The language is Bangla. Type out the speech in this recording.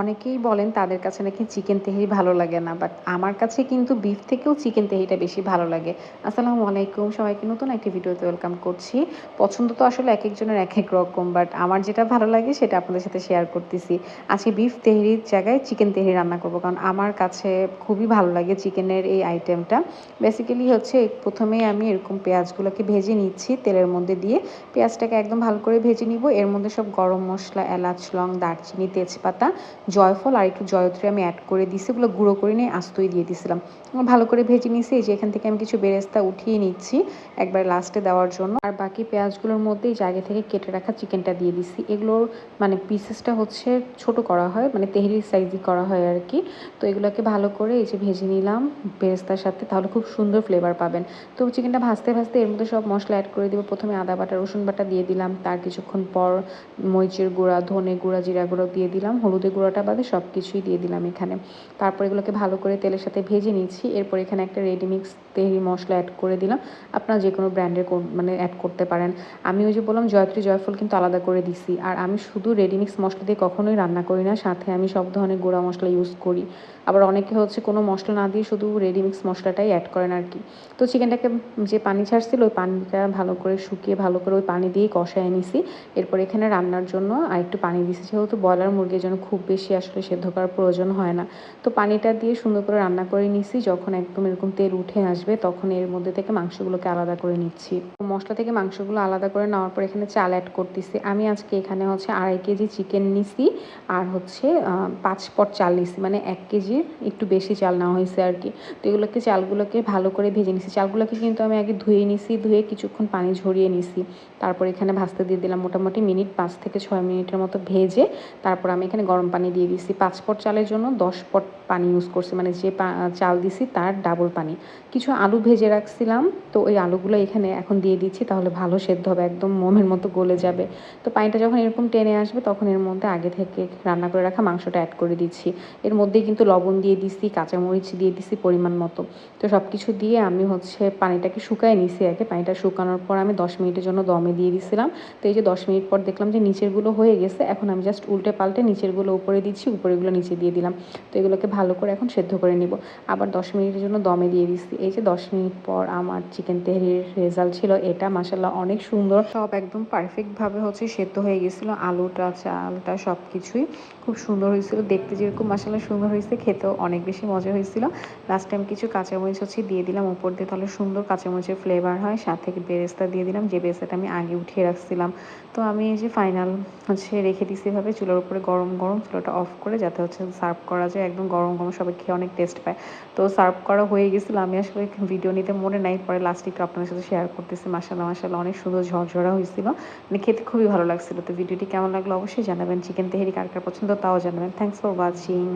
অনেকেই বলেন তাদের কাছে নাকি চিকেন তেহেরি ভালো লাগে না বাট আমার কাছে কিন্তু বিফ থেকেও চিকেন তেহেরিটা বেশি ভালো লাগে। আসসালামু আলাইকুম, সবাইকে নতুন একটি ভিডিওতে ওয়েলকাম করছি। পছন্দ তো আসলে এক একজনের এক এক রকম বাট আমার যেটা ভালো লাগে সেটা আপনাদের সাথে শেয়ার করতেছি। আজকে বিফ তেহেরির জায়গায় চিকেন তেহেরি রান্না করব, কারণ আমার কাছে খুবই ভালো লাগে চিকেনের এই আইটেমটা বেসিক্যালি হচ্ছে প্রথমেই আমি এরকম পেঁয়াজগুলোকে ভেজে নিচ্ছি তেলের মধ্যে দিয়ে। পেঁয়াজটাকে একদম ভালো করে ভেজে নিব। এর মধ্যে সব গরম মশলা, এলাচ, লং, দারচিনি, তেজপাতা জয়ফল আর একটু জয়ত্রী আমি অ্যাড করে দিছি, ওগুলো গুঁড়ো করে নিয়ে আস্তই দিয়ে দিছিলাম। ভালো করে ভেজে নিয়েছি, এই যে এখান থেকে আমি কিছু বেরেস্তা উঠিয়ে নিচ্ছি একবার লাস্টে দেওয়ার জন্য। আর বাকি পেঁয়াজগুলোর মধ্যে এই জায়গা থেকে কেটে রাখা চিকেনটা দিয়ে দিছি এগুলোর মানে পিসেসটা হচ্ছে ছোট করা হয় মানে তেহরির সাইজই করা হয় আর কি। তো এগুলোকে ভালো করে এই যে ভেজে নিলাম বেরেস্তার সাথে, তাহলে খুব সুন্দর ফ্লেভার পাবেন। তো চিকেনটা ভাজতে ভাজতে এর মধ্যে সব মশলা অ্যাড করে দেবো। প্রথমে আদা বাটা, রসুন বাটা দিয়ে দিলাম, তার কিছুক্ষণ পর মরিচের গুঁড়া, ধনে গুঁড়া, জিরা গুঁড়ো দিয়ে দিলাম, হলুদের গুঁড়োটা বাদে সব কিছুই দিয়ে দিলাম এখানে। তারপর এগুলোকে ভালো করে তেলের সাথে ভেজে নিচ্ছি। এরপর এখানে একটা রেডি মিক্স তেহরি মশলা অ্যাড করে দিলাম। আপনারা যে কোনো ব্র্যান্ডের মানে অ্যাড করতে পারেন। আমি ওই যে বললাম, জয়ত্রী জয়ফল কিন্তু আলাদা করে দিছি। আর আমি শুধু রেডি মিক্স মশলা দিয়ে কখনোই রান্না করি না, সাথে আমি সব ধরনের গুঁড়া মশলা ইউজ করি। আবার অনেকে হচ্ছে কোনো মশলা না দিয়ে শুধু রেডি মিক্স মশলাটাই অ্যাড করেন আর কি। তো চিকেনটাকে যে পানি ছাড়ছিল, ওই পানিটা ভালো করে শুকিয়ে ভালো করে ওই পানি দিয়েই কষায় নিছি। এরপর এখানে রান্নার জন্য আর একটু পানি দিছি। যেহেতু ব্রয়লার মুরগির জন্য খুব বেশি আসলে সেদ্ধ করার প্রয়োজন হয় না। তো পানিটা দিয়ে সুন্দর করে রান্না করে নিছি। যখন একদম এরকম তেল উঠে আসবে, তখন এর মধ্যে থেকে মাংসগুলোকে আলাদা করে নিচ্ছি। মশলা থেকে মাংসগুলো আলাদা করে নেওয়ার পর এখানে চাল অ্যাড করতেছি। আমি আজকে এখানে হচ্ছে আড়াই কেজি চিকেন নিছি আর হচ্ছে পাঁচ পট চাল নিছি। মানে এক কেজির একটু বেশি চাল নেওয়া হয়েছে আর কি। তো এগুলোকে চালগুলোকে ভালো করে ভেজে নিছি। চালগুলোকে কিন্তু আমি আগে ধুয়ে নিছি, ধুয়ে কিছুক্ষণ পানি ঝরিয়ে নিছি। তারপর এখানে ভাজতে দিয়ে দিলাম মোটামুটি মিনিট পাঁচ থেকে ছয় মিনিটের মতো ভেজে, তারপর আমি এখানে গরম পানি দিয়ে দিছি। পাঁচ পট চালের জন্য দশ পট পানি ইউজ করছি। মানে যে চাল দিছি তার ডাবল পানি। কিছু আলু ভেজে রাখছিলাম। তো ওই আলুগুলো এখানে এখন দিয়ে দিচ্ছি তাহলে ভালো সেদ্ধ হবে, একদম মোমের মতো গলে যাবে। তো পানিটা যখন এরকম টেনে আসবে তখন এর মধ্যে আগে থেকে রান্না করে রাখা মাংসটা অ্যাড করে দিচ্ছি। এর মধ্যেই কিন্তু লবণ দিয়ে দিচ্ছি কাঁচামরিচ দিয়ে দিছি পরিমাণ মতো। তো সব কিছু দিয়ে আমি হচ্ছে পানিটাকে শুকায় নিছি আগে। পানিটা শুকানোর পর আমি দশ মিনিটের জন্য দমে দিয়ে দিছিলাম। তো এই যে দশ মিনিট পর দেখলাম যে নিচেরগুলো হয়ে গেছে। এখন আমি জাস্ট উল্টে পাল্টে নিচেরগুলো উপরে দিচ্ছি, উপরেগুলো নিচে দিয়ে দিলাম। তো এগুলোকে ভালো করে এখন সেদ্ধ করে নিব। আবার দশ মিনিটের জন্য দমে দিয়ে দিচ্ছি। এই যে দশ মিনিট পর আমার চিকেন তেহরির রেজাল্ট ছিল এটা মাসাল্লাহ অনেক সুন্দর। সব একদম পারফেক্টভাবে হচ্ছে সেদ্ধ হয়ে গেছিল। আলুটা, চালটা সব কিছুই খুব সুন্দর হয়েছিল। দেখতে যেরকম মাসাল্লাহ সুন্দর হয়েছে, খেতেও অনেক বেশি মজা হয়েছিল। লাস্ট টাইম কিছু কাঁচামরিচ হচ্ছে দিয়ে দিলাম উপর দিয়ে, তাহলে সুন্দর কাঁচামরিচের ফ্লেভার হয়। সাথে বেরেস্তা দিয়ে দিলাম, যে বেরেস্তাটা আমি আগে উঠিয়ে রাখছিলাম। তো আমি এই যে ফাইনাল হচ্ছে রেখে দিছি এভাবে। চুলার উপরে গরম গরম চুলাটা অফ করে যাতে হচ্ছে সার্ভ করা যায়। একদম গরম গরম সবাই খেয়ে অনেক টেস্ট পায়। তো সার্ভ করা হয়ে গেছিল। আমি আসলে ভিডিও নিতে মনে নাই। পরে লাস্টে একটু আপনাদের সাথে শেয়ার করতেছি। মাসাল্লাহ মাসাল্লাহ অনেক সুন্দর ঝরঝরা হয়েছিল। মানে খেতে খুবই ভালো লাগছিল। তো ভিডিওটি কেমন লাগল অবশ্যই জানাবেন। চিকেন তেহারি কার কার পছন্দ তাও জানাবেন। Thanks for watching